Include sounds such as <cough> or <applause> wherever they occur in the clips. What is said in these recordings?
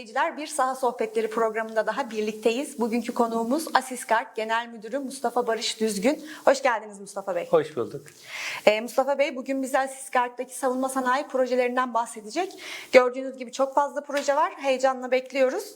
izleyiciler bir saha sohbetleri programında daha birlikteyiz. Bugünkü konuğumuz Asiskart Genel Müdürü Mustafa Barış Düzgün. Hoş geldiniz Mustafa Bey. Hoş bulduk. Ee, Mustafa Bey bugün bize Asiskart'taki savunma sanayi projelerinden bahsedecek. Gördüğünüz gibi çok fazla proje var. Heyecanla bekliyoruz.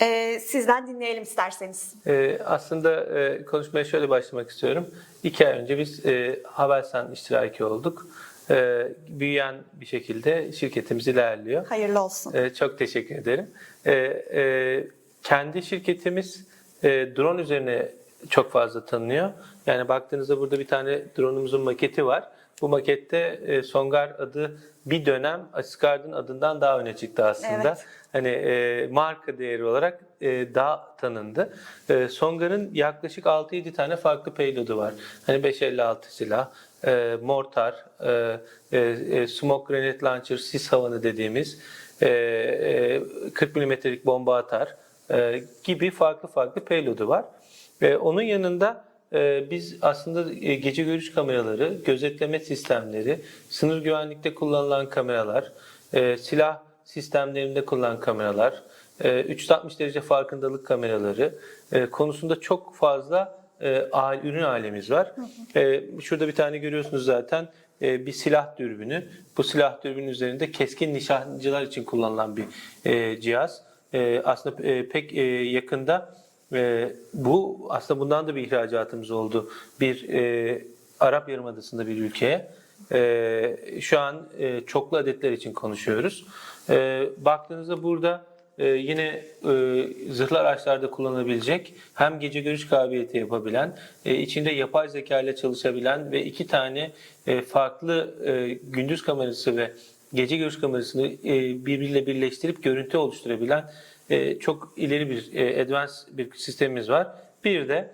Ee, sizden dinleyelim isterseniz. Ee, aslında e, konuşmaya şöyle başlamak istiyorum. İki ay önce biz e, Havelsan iştiraki olduk. E, büyüyen bir şekilde şirketimiz ilerliyor. Hayırlı olsun. E, çok teşekkür ederim. E, e, kendi şirketimiz e, drone üzerine çok fazla tanınıyor. Yani baktığınızda burada bir tane drone'umuzun maketi var. Bu makette e, Songar adı bir dönem Asgard'ın adından daha öne çıktı aslında. Evet. Hani e, marka değeri olarak e, daha tanındı. E, Songar'ın yaklaşık 6-7 tane farklı payload'u var. Hani 556 silah, e, mortar, e, e, e, smoke grenade launcher, sis havanı dediğimiz e, e, 40 milimetrelik bomba atar e, gibi farklı farklı payload'u var. E, onun yanında e, biz aslında e, gece görüş kameraları, gözetleme sistemleri, sınır güvenlikte kullanılan kameralar, e, silah sistemlerinde kullanılan kameralar, e, 360 derece farkındalık kameraları e, konusunda çok fazla e, a- ürün ailemiz var. E, şurada bir tane görüyorsunuz zaten e, bir silah dürbünü. Bu silah dürbünün üzerinde keskin nişancılar için kullanılan bir e, cihaz. E, aslında e, pek e, yakında e, bu aslında bundan da bir ihracatımız oldu. Bir e, Arap Yarımadası'nda bir ülkeye. E, şu an e, çoklu adetler için konuşuyoruz. E, baktığınızda burada e, yine e, zırhlı araçlarda kullanılabilecek hem gece görüş kabiliyeti yapabilen, e, içinde yapay zeka ile çalışabilen ve iki tane e, farklı e, gündüz kamerası ve gece görüş kamerasını e, birbiriyle birleştirip görüntü oluşturabilen e, çok ileri bir e, advanced bir sistemimiz var. Bir de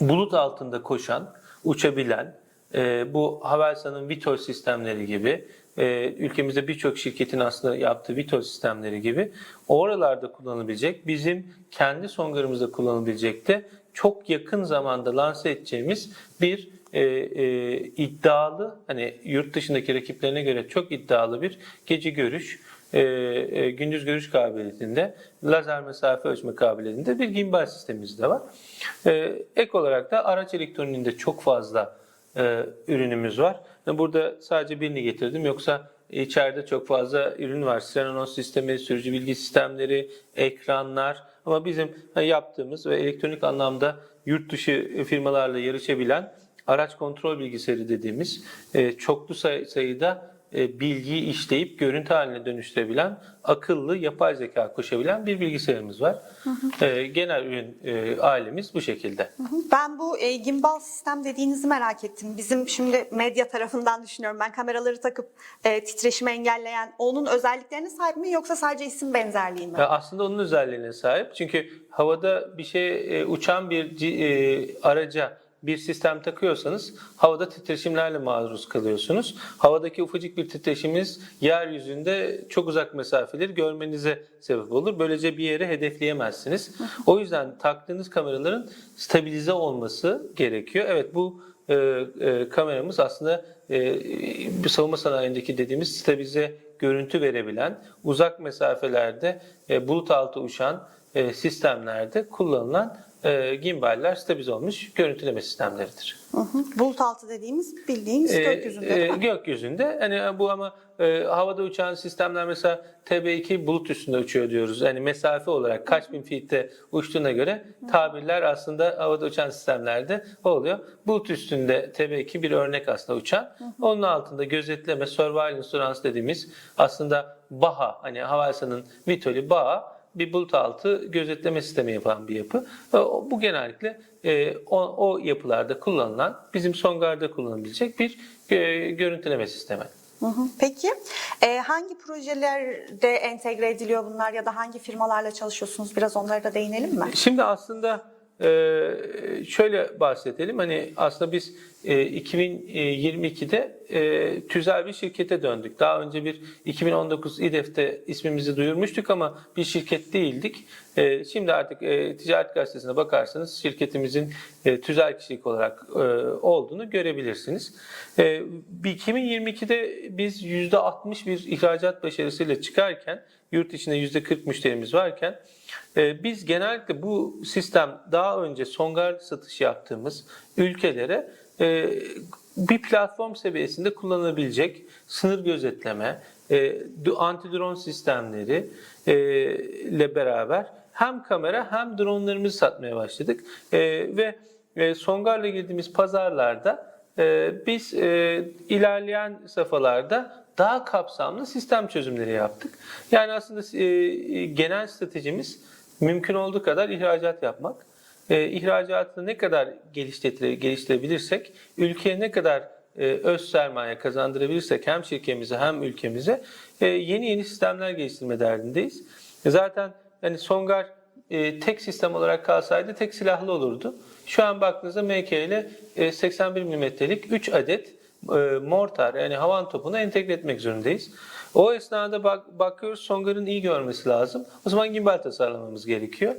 bulut altında koşan, uçabilen, e, bu Havelsan'ın Vitol sistemleri gibi, e, ülkemizde birçok şirketin aslında yaptığı Vitol sistemleri gibi oralarda kullanılabilecek, bizim kendi songarımızda kullanılabilecek de çok yakın zamanda lanse edeceğimiz bir e, e, iddialı, hani yurt dışındaki rakiplerine göre çok iddialı bir gece görüş, e, e, gündüz görüş kabiliyetinde, lazer mesafe ölçme kabiliyetinde bir gimbal sistemimiz de var. E, ek olarak da araç elektroniğinde çok fazla e, ürünümüz var. Burada sadece birini getirdim yoksa içeride çok fazla ürün var. Siranos sistemi, sürücü bilgi sistemleri, ekranlar ama bizim hani yaptığımız ve elektronik anlamda yurt dışı firmalarla yarışabilen araç kontrol bilgisayarı dediğimiz e, çoklu say- sayıda e, bilgiyi işleyip görüntü haline dönüştürebilen akıllı yapay zeka koşabilen bir bilgisayarımız var. E, genel ürün e, ailemiz bu şekilde. Ben bu e, gimbal sistem dediğinizi merak ettim. Bizim şimdi medya tarafından düşünüyorum. Ben kameraları takıp e, titreşimi engelleyen onun özelliklerine sahip mi yoksa sadece isim benzerliği mi? Ya Aslında onun özelliğine sahip. Çünkü havada bir şey e, uçan bir e, araca bir sistem takıyorsanız havada titreşimlerle maruz kalıyorsunuz. Havadaki ufacık bir titreşiminiz yeryüzünde çok uzak mesafeleri görmenize sebep olur. Böylece bir yere hedefleyemezsiniz. O yüzden taktığınız kameraların stabilize olması gerekiyor. Evet bu e, e, kameramız aslında e, savunma sanayindeki dediğimiz stabilize görüntü verebilen, uzak mesafelerde e, bulut altı uçan e, sistemlerde kullanılan e, gimballer stabilize olmuş görüntüleme sistemleridir. Hı hı. Bulut altı dediğimiz bildiğiniz E, gökyüzünde. e, gökyüzünde. Hani bu ama e, havada uçan sistemler mesela TB2 bulut üstünde uçuyor diyoruz. Yani mesafe olarak kaç bin feet'te uçtuğuna göre tabirler aslında havada uçan sistemlerde oluyor. Bulut üstünde TB2 bir örnek aslında uçan. Onun altında gözetleme, surveillance dediğimiz aslında BAHA hani Havelsan'ın Vitol'i BAHA bir bulut altı gözetleme sistemi yapan bir yapı. Bu genellikle e, o, o yapılarda kullanılan, bizim Songar'da kullanılabilecek bir e, görüntüleme sistemi. Peki e, hangi projelerde entegre ediliyor bunlar ya da hangi firmalarla çalışıyorsunuz? Biraz onlara da değinelim mi? Şimdi aslında e, şöyle bahsedelim. Hani aslında biz 2022'de e, tüzel bir şirkete döndük. Daha önce bir 2019 İDEF'te ismimizi duyurmuştuk ama bir şirket değildik. E, Şimdi artık e, Ticaret Gazetesi'ne bakarsanız şirketimizin e, tüzel kişilik olarak olduğunu görebilirsiniz. E, bir 2022'de biz %60 bir ihracat başarısıyla çıkarken yurt içinde %40 müşterimiz varken biz genellikle bu sistem daha önce songar satış yaptığımız ülkelere bir platform seviyesinde kullanılabilecek sınır gözetleme, e, anti-drone sistemleri e, ile beraber hem kamera hem dronlarımızı satmaya başladık. E, ve e, Songar'la girdiğimiz pazarlarda e, biz e, ilerleyen safhalarda daha kapsamlı sistem çözümleri yaptık. Yani aslında e, genel stratejimiz mümkün olduğu kadar ihracat yapmak. E, ihracatı ne kadar geliştire, geliştirebilirsek, ülkeye ne kadar e, öz sermaye kazandırabilirsek hem şirketimize hem ülkemize e, yeni yeni sistemler geliştirme derdindeyiz. Zaten hani Songar e, tek sistem olarak kalsaydı tek silahlı olurdu. Şu an baktığınızda MK ile e, 81 mm'lik 3 adet e, mortar yani havan topunu entegre etmek zorundayız. O esnada bak, bakıyoruz Songar'ın iyi görmesi lazım. O zaman gimbal tasarlamamız gerekiyor.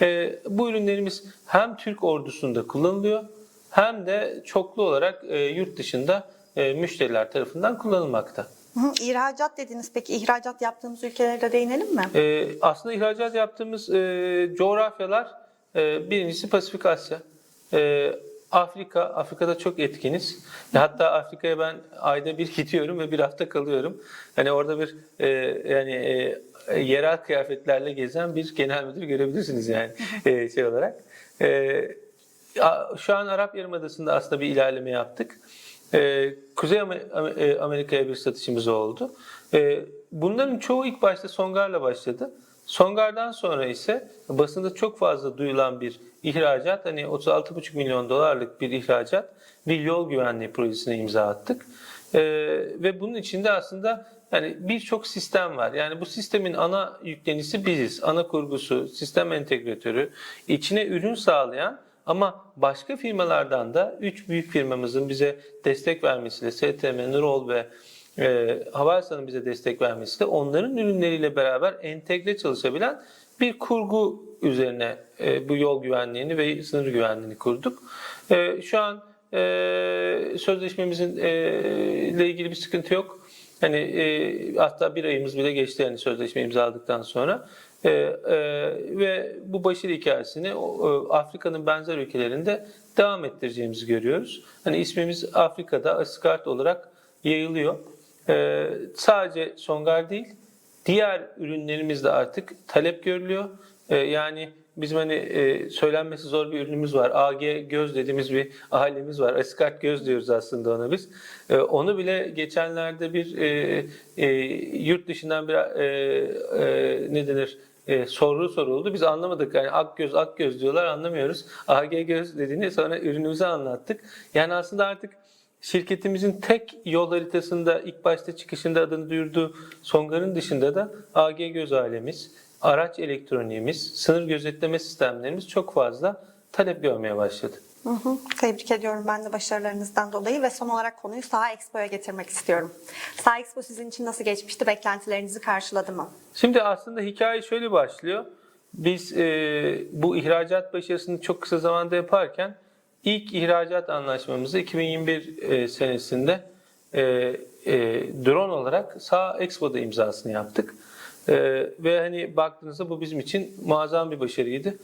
E, bu ürünlerimiz hem Türk ordusunda kullanılıyor hem de çoklu olarak e, yurt dışında e, müşteriler tarafından kullanılmakta. İhracat dediniz. Peki ihracat yaptığımız ülkelere de değinelim mi? Ee, aslında ihracat yaptığımız e, coğrafyalar e, birincisi Pasifik Asya. E, Afrika, Afrika'da çok etkiniz. Hatta Afrika'ya ben ayda bir <laughs> gidiyorum ve bir hafta kalıyorum. Hani orada bir e, yani e, yerel kıyafetlerle gezen bir genel müdür görebilirsiniz yani <laughs> e, şey olarak. E, şu an Arap Yarımadası'nda aslında bir ilerleme yaptık. Ee, Kuzey e, Amerika'ya bir satışımız oldu. Ee, bunların çoğu ilk başta Songar'la başladı. Songar'dan sonra ise basında çok fazla duyulan bir ihracat, hani 36,5 milyon dolarlık bir ihracat, bir yol güvenliği projesine imza attık. Ee, ve bunun içinde aslında yani birçok sistem var. Yani bu sistemin ana yüklenisi biziz. Ana kurgusu, sistem entegratörü, içine ürün sağlayan ama başka firmalardan da üç büyük firmamızın bize destek vermesiyle STM, Nurol ve e, Havelsan'ın bize destek vermesiyle onların ürünleriyle beraber entegre çalışabilen bir kurgu üzerine e, bu yol güvenliğini ve sınır güvenliğini kurduk. E, şu an e, sözleşmemizin e, ile ilgili bir sıkıntı yok. Hani e, hatta bir ayımız bile geçti yani sözleşme imzaladıktan sonra. E, e, ve bu başarı hikayesini e, Afrika'nın benzer ülkelerinde devam ettireceğimizi görüyoruz. Hani ismimiz Afrika'da Asikart olarak yayılıyor. E, sadece Songar değil, diğer ürünlerimiz de artık talep görülüyor. E, yani bizim hani e, söylenmesi zor bir ürünümüz var. AG göz dediğimiz bir ailemiz var. Asikart göz diyoruz aslında ona biz. E, onu bile geçenlerde bir e, e, yurt dışından bir e, e, ne denir e, soru soruldu. Biz anlamadık. Yani ak göz ak göz diyorlar anlamıyoruz. AG göz dediğini sonra ürünümüzü anlattık. Yani aslında artık şirketimizin tek yol haritasında ilk başta çıkışında adını duyurduğu Songar'ın dışında da AG göz ailemiz, araç elektroniğimiz, sınır gözetleme sistemlerimiz çok fazla talep görmeye başladı. Hı hı, Tebrik ediyorum ben de başarılarınızdan dolayı ve son olarak konuyu Sağ Expo'ya getirmek istiyorum. Sağ Expo sizin için nasıl geçmişti? Beklentilerinizi karşıladı mı? Şimdi aslında hikaye şöyle başlıyor. Biz e, bu ihracat başarısını çok kısa zamanda yaparken ilk ihracat anlaşmamızı 2021 e, senesinde e, e, drone olarak Sağ Expo'da imzasını yaptık. Ve hani baktığınızda bu bizim için muazzam bir başarıydı.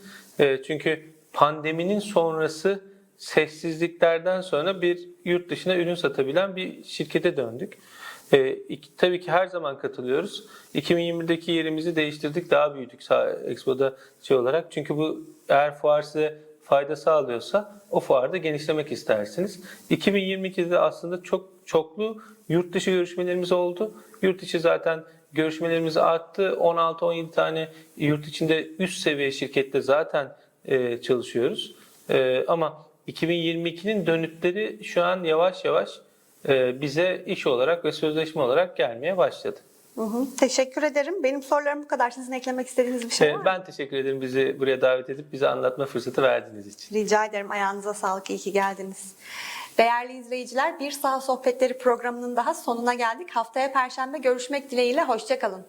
Çünkü pandeminin sonrası sessizliklerden sonra bir yurt dışına ürün satabilen bir şirkete döndük. E, iki- tabii ki her zaman katılıyoruz. 2021'deki yerimizi değiştirdik, daha büyüdük Expo'da şey olarak. Çünkü bu eğer fuar size fayda sağlıyorsa o fuarda genişlemek istersiniz. 2022'de aslında çok çoklu yurt dışı görüşmelerimiz oldu. Yurt içi zaten görüşmelerimiz arttı. 16-17 tane yurt içinde üst seviye şirkette zaten e, çalışıyoruz. E, ama 2022'nin dönütleri şu an yavaş yavaş e, bize iş olarak ve sözleşme olarak gelmeye başladı. Hı hı, Teşekkür ederim. Benim sorularım bu kadar. Sizin eklemek istediğiniz bir şey var mı? ben teşekkür ederim bizi buraya davet edip bize anlatma fırsatı verdiğiniz için. Rica ederim. Ayağınıza sağlık. İyi ki geldiniz. Değerli izleyiciler, Bir Sağ Sohbetleri programının daha sonuna geldik. Haftaya Perşembe görüşmek dileğiyle, hoşçakalın.